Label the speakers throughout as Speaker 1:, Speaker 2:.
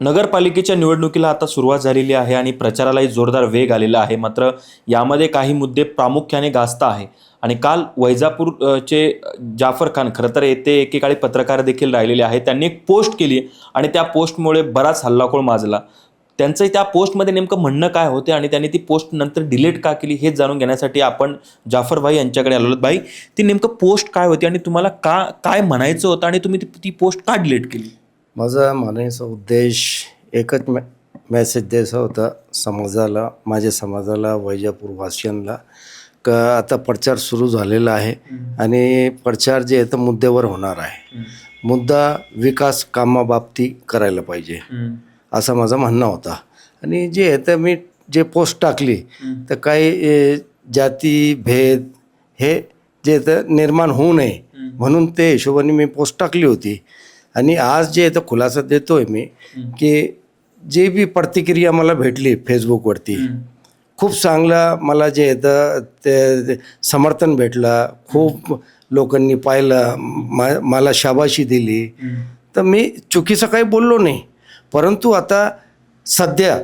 Speaker 1: नगरपालिकेच्या निवडणुकीला आता सुरुवात झालेली आहे आणि प्रचारालाही जोरदार वेग आलेला आहे. मात्र यामध्ये काही मुद्दे प्रामुख्याने गाजत आहे. आणि काल वैजापूरचे जाफर खान खरं तर येथे एकेकाळी पत्रकार देखील राहिलेले आहेत. त्यांनी एक पोस्ट केली आणि त्या पोस्टमुळे बराच हल्लाखोळ माजला. त्यांचं त्या पोस्टमध्ये नेमकं म्हणणं काय होते आणि त्यांनी ती पोस्ट नंतर डिलीट का केली हेच जाणून घेण्यासाठी आपण जाफर भाई यांच्याकडे आलो भाई ती नेमकं पोस्ट काय होती आणि तुम्हाला का काय म्हणायचं होतं आणि तुम्ही ती- ती पोस्ट का डिलीट केली?
Speaker 2: माझा म्हणायचा उद्देश एकच मे मेसेज द्यायचा होता समाजाला माझ्या समाजाला वैजापूरवासियांना का आता प्रचार सुरू झालेला आहे आणि प्रचार जे आहे तर मुद्द्यावर होणार आहे. मुद्दा विकास कामाबाबती करायला पाहिजे. असा माझा म्हणणं होता. आणि जे आहे तर मी जे पोस्ट टाकली तर काही जाती भेद हे जे तर निर्माण होऊ नये म्हणून ते हिशोबाने मी पोस्ट टाकली होती. आणि आज जे आहे तर खुलासा देतोय मी की जे बी प्रतिक्रिया मला भेटली फेसबुकवरती खूप चांगला मला जे तर ते समर्थन भेटलं. खूप लोकांनी पाहिलं मा मला शाबाशी दिली. तर मी चुकीचं काही बोललो नाही. परंतु आता सध्या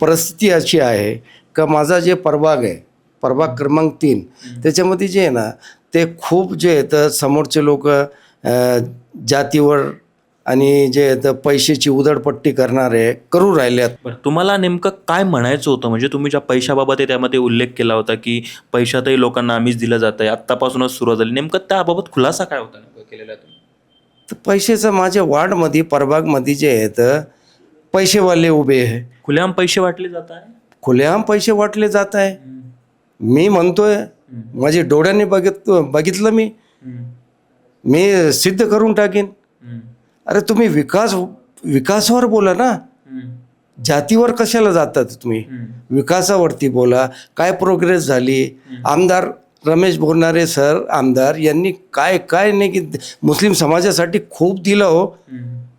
Speaker 2: परिस्थिती अशी आहे का माझा जे प्रभाग आहे प्रभाग क्रमांक तीन त्याच्यामध्ये जे आहे ना ते खूप जे तर समोरचे लोक जातीवर आणि जे पैशाची उधळपट्टी करणारे करू राहिल्यात
Speaker 1: बरं तुम्हाला नेमकं काय म्हणायचं होतं? म्हणजे तुम्ही ज्या पैशाबाबत आहे त्यामध्ये उल्लेख केला होता की पैशातही लोकांना आम्हीच दिलं जात आहे आत्तापासूनच सुरुवात झाली. नेमकं त्याबाबत खुलासा काय होता नेमकं केलेला तुम्ही?
Speaker 2: तर पैशाचं माझ्या वार्डमध्ये प्रभागमध्ये जे आहे तर पैसेवाले उभे आहे.
Speaker 1: खुलेआम पैसे वाटले जात आहे?
Speaker 2: खुलेआम पैसे वाटले जात आहे. मी म्हणतोय माझे डोळ्याने बघित बघितलं मी. मी सिद्ध करून टाकीन. अरे तुम्ही विकास विकासावर बोला ना. जातीवर कशाला जातात तुम्ही? विकासावरती बोला. काय प्रोग्रेस झाली? आमदार रमेश बोरणारे सर आमदार यांनी काय काय नाही की मुस्लिम समाजासाठी खूप दिलं हो.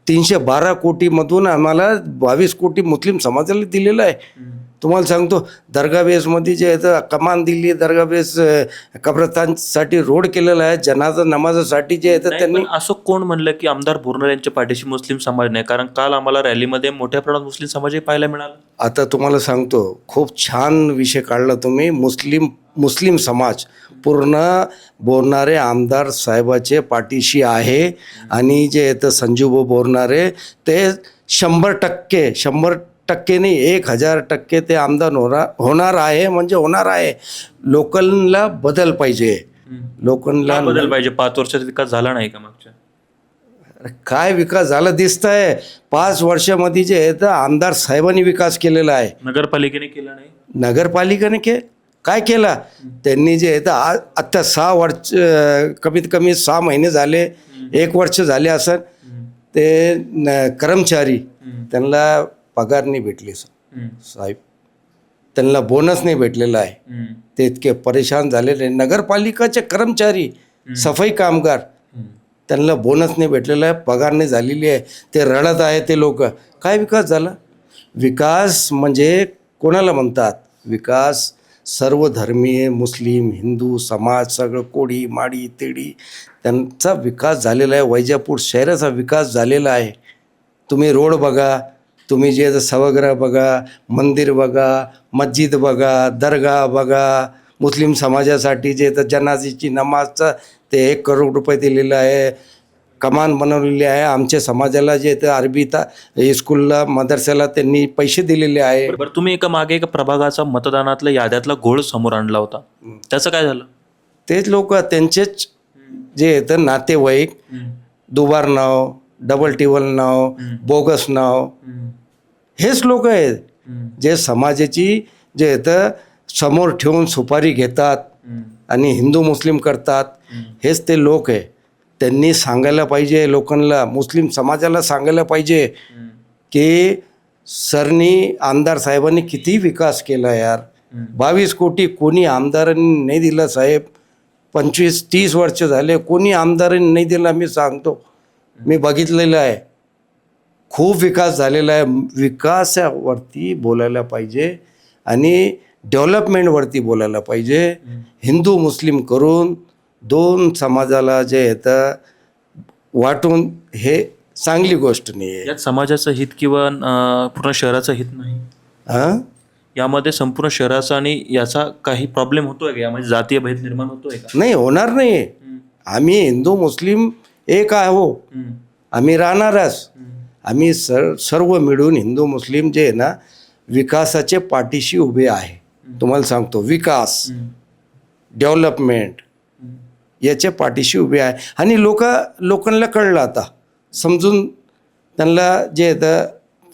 Speaker 2: तीनशे बारा कोटीमधून आम्हाला बावीस कोटी मुस्लिम समाजाला दिलेलं आहे. तुम्हाला सांगतो दर्गा बेसमध्ये जे आहे कमान दिली दर्गा बेस कब्रस्तानसाठी रोड केलेला आहे जनाजा नमाजासाठी जे आहे त्यांनी
Speaker 1: असं कोण म्हणलं की आमदार बोरणार यांच्या पाठीशी मुस्लिम समाज नाही? कारण काल आम्हाला रॅलीमध्ये मोठ्या प्रमाणात मुस्लिम समाजही पाहायला मिळाला.
Speaker 2: आता तुम्हाला सांगतो खूप छान विषय काढला तुम्ही. मुस्लिम मुस्लिम समाज पूर्ण बोलणारे आमदार साहेबाचे पाठीशी आहे. आणि जे येतं संजूभाऊ बोलणारे ते शंभर टक्के शंभर टक्के नाही एक हजार टक्के ते आमदार होणार होणार आहे म्हणजे होणार आहे. लोकलला बदल पाहिजे. लोकलला
Speaker 1: बदल पाहिजे? पाच वर्षात विकास झाला नाही का मागच्या?
Speaker 2: काय विकास झाला दिसत आहे पाच वर्षामध्ये जे आहे तर आमदार साहेबांनी विकास केलेला आहे.
Speaker 1: नगरपालिकेने केला नाही?
Speaker 2: नगरपालिकेने के काय केला? त्यांनी जे आहे तर आत्ता सहा वर्ष कमीत कमी सहा महिने झाले. एक वर्ष झाले असं. ते कर्मचारी. त्यांना पगार नाही भेटली साहेब त्यांना बोनस नाही भेटलेला आहे. ते इतके परेशान झालेले नगरपालिकाचे कर्मचारी सफाई कामगार त्यांना बोनस नाही भेटलेला आहे पगार नाही झालेली आहे. ते रडत आहे ते लोक. काय विकास झाला? विकास म्हणजे कोणाला म्हणतात? विकास सर्व धर्मीय मुस्लिम हिंदू समाज सगळं कोळी माडी तेडी त्यांचा विकास झालेला आहे. वैजापूर शहराचा विकास झालेला आहे. तुम्ही रोड बघा तुम्ही जे सभागृह बघा मंदिर बघा मस्जिद बघा दर्गा बघा मुस्लिम समाजासाठी जे तर जनाजीची नमाजचं ते एक करोड रुपये दिलेलं आहे कमान बनवलेली आहे. आमच्या समाजाला जे ता स्कूलला मदरसाला त्यांनी पैसे दिलेले आहे.
Speaker 1: बरं तुम्ही एका मागे एका प्रभागाचा मतदानातल्या याद्यातला घोळ समोर आणला होता. त्याचं काय झालं?
Speaker 2: तेच लोक त्यांचेच जे तर नातेवाईक दुबार नाव डबल टिबल नाव बोगस नाव हेच लोक आहेत जे समाजाची जे आहे तर समोर ठेवून सुपारी घेतात आणि हिंदू मुस्लिम करतात हेच ते लोक आहे. त्यांनी सांगायला पाहिजे लोकांना मुस्लिम समाजाला सांगायला पाहिजे की सरनी आमदार साहेबांनी किती विकास केला यार. बावीस कोटी कोणी आमदारांनी नाही दिला साहेब. पंचवीस तीस वर्ष झाले कोणी आमदारांनी नाही दिला मी सांगतो. मी बघितलेलं आहे. खूप विकास झालेला आहे. विकासावरती बोलायला पाहिजे आणि डेव्हलपमेंटवरती बोलायला पाहिजे. हिंदू मुस्लिम करून दोन समाजाला जे येतं वाटून हे चांगली गोष्ट नाही आहे.
Speaker 1: यात समाजाचं हित किंवा अं, पूर्ण शहराचं हित नाही?
Speaker 2: हां
Speaker 1: यामध्ये संपूर्ण शहराचा आणि याचा काही प्रॉब्लेम होतोय का? यामध्ये जातीय भेद निर्माण होतोय का?
Speaker 2: नाही होणार नाही. आम्ही हिंदू मुस्लिम एक आहो.
Speaker 1: हम्म.
Speaker 2: आम्ही राहणारच.
Speaker 1: हम्म.
Speaker 2: आम्ही सर सर्व मिळून हिंदू मुस्लिम जे आहे ना विकासाचे पाठीशी उभे आहे. तुम्हाला सांगतो विकास. डेव्हलपमेंट. याच्या पाठीशी उभे आहे. आणि लोक लोकांना कळलं आता. समजून त्यांना जे येतं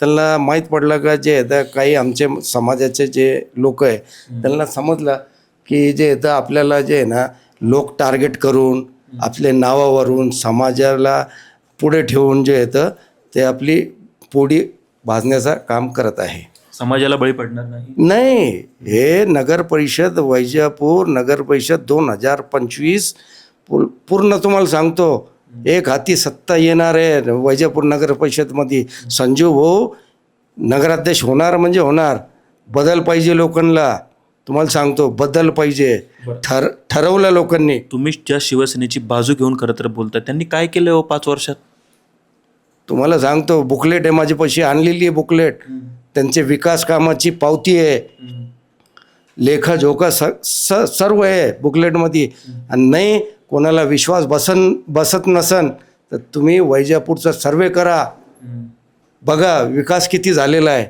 Speaker 2: त्यांना माहीत पडलं का जे येतं काही आमचे समाजाचे जे लोक आहे त्यांना समजलं की जे येतं आपल्याला जे आहे ना लोक टार्गेट करून आपले नावावरून समाजाला पुढे ठेवून जे येतं ते आपली पोडी भाजण्याचं काम करत आहे.
Speaker 1: समाजाला बळी पडणार नाही?
Speaker 2: नाही हे नगर परिषद वैजापूर नगर परिषद दोन हजार पंचवीस पूर- पूर्ण तुम्हाला सांगतो एक हाती सत्ता येणार आहे. वैजापूर नगर परिषदमध्ये संजीव भाऊ नगराध्यक्ष होणार म्हणजे होणार. बदल पाहिजे लोकांना. तुम्हाला सांगतो बदल पाहिजे. ठर ठरवलं लोकांनी.
Speaker 1: तुम्ही ज्या शिवसेनेची बाजू घेऊन खरं तर बोलताय. त्यांनी काय केलं हो पाच वर्षात?
Speaker 2: तुम्हाला सांगतो बुकलेट आहे माझी पैसे आणलेली आहे बुकलेट. त्यांचे विकास कामाची पावती आहे. लेखाजोखा स स सर्व आहे बुकलेटमध्ये. आणि नाही कोणाला विश्वास बसन बसत नसन तर तुम्ही वैजापूरचा सर्वे करा. बघा विकास किती झालेला आहे.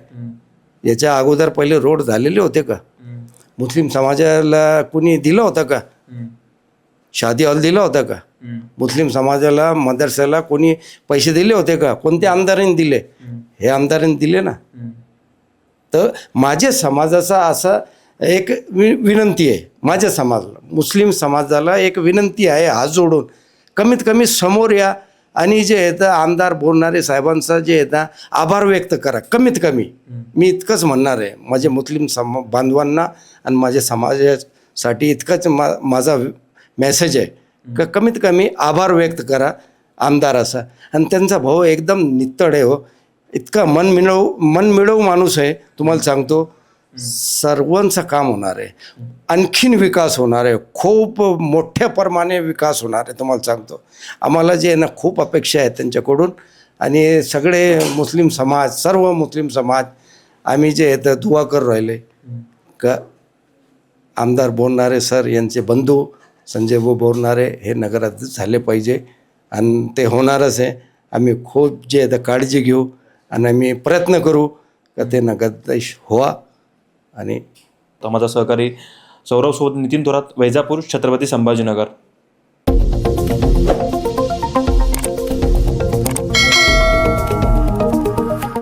Speaker 2: याच्या अगोदर पहिले रोड झालेले होते का? मुस्लिम समाजाला कुणी दिलं होतं का? शादी हॉल दिला होता का? मुस्लिम समाजाला मदरसाला कोणी पैसे दिले होते का? कोणत्या आमदारांनी दिले? हे आमदारांनी दिले ना. तर माझ्या समाजाचा असा एक वि विनंती आहे. माझ्या समाजाला मुस्लिम समाजाला एक विनंती आहे हात जोडून. कमीत कमी समोर या आणि जे येतं आमदार बोलणारे साहेबांचा जे येतं आभार व्यक्त करा. कमीत कमी. मी इतकंच म्हणणार आहे. माझ्या मुस्लिम सम बांधवांना आणि माझ्या समाजासाठी इतकंच मा माझा मेसेज आहे. का कमीत कमी आभार व्यक्त करा आमदाराचा. आणि त्यांचा भाऊ एकदम नित्तड आहे हो. इतका मन मिळव मन मिळव माणूस आहे तुम्हाला सांगतो. सर्वांचं काम होणार आहे. आणखीन विकास होणार आहे. खूप मोठ्या प्रमाणे विकास होणार आहे तुम्हाला सांगतो. आम्हाला जे आहे ना खूप अपेक्षा आहेत त्यांच्याकडून. आणि सगळे मुस्लिम समाज सर्व मुस्लिम समाज आम्ही जे आहे तर दुवा करू राहिले. का आमदार बोलणारे सर यांचे बंधू संजय भाऊ बोरणारे हे नगरात झाले पाहिजे आणि ते होणारच आहे. आम्ही खूप जे आहे काळजी घेऊ आणि आम्ही प्रयत्न करू का ते नगराध्यक्ष व्हा आणि
Speaker 1: माझा सहकारी सौरव सोबत नितीन थोरात वैजापूर छत्रपती संभाजीनगर.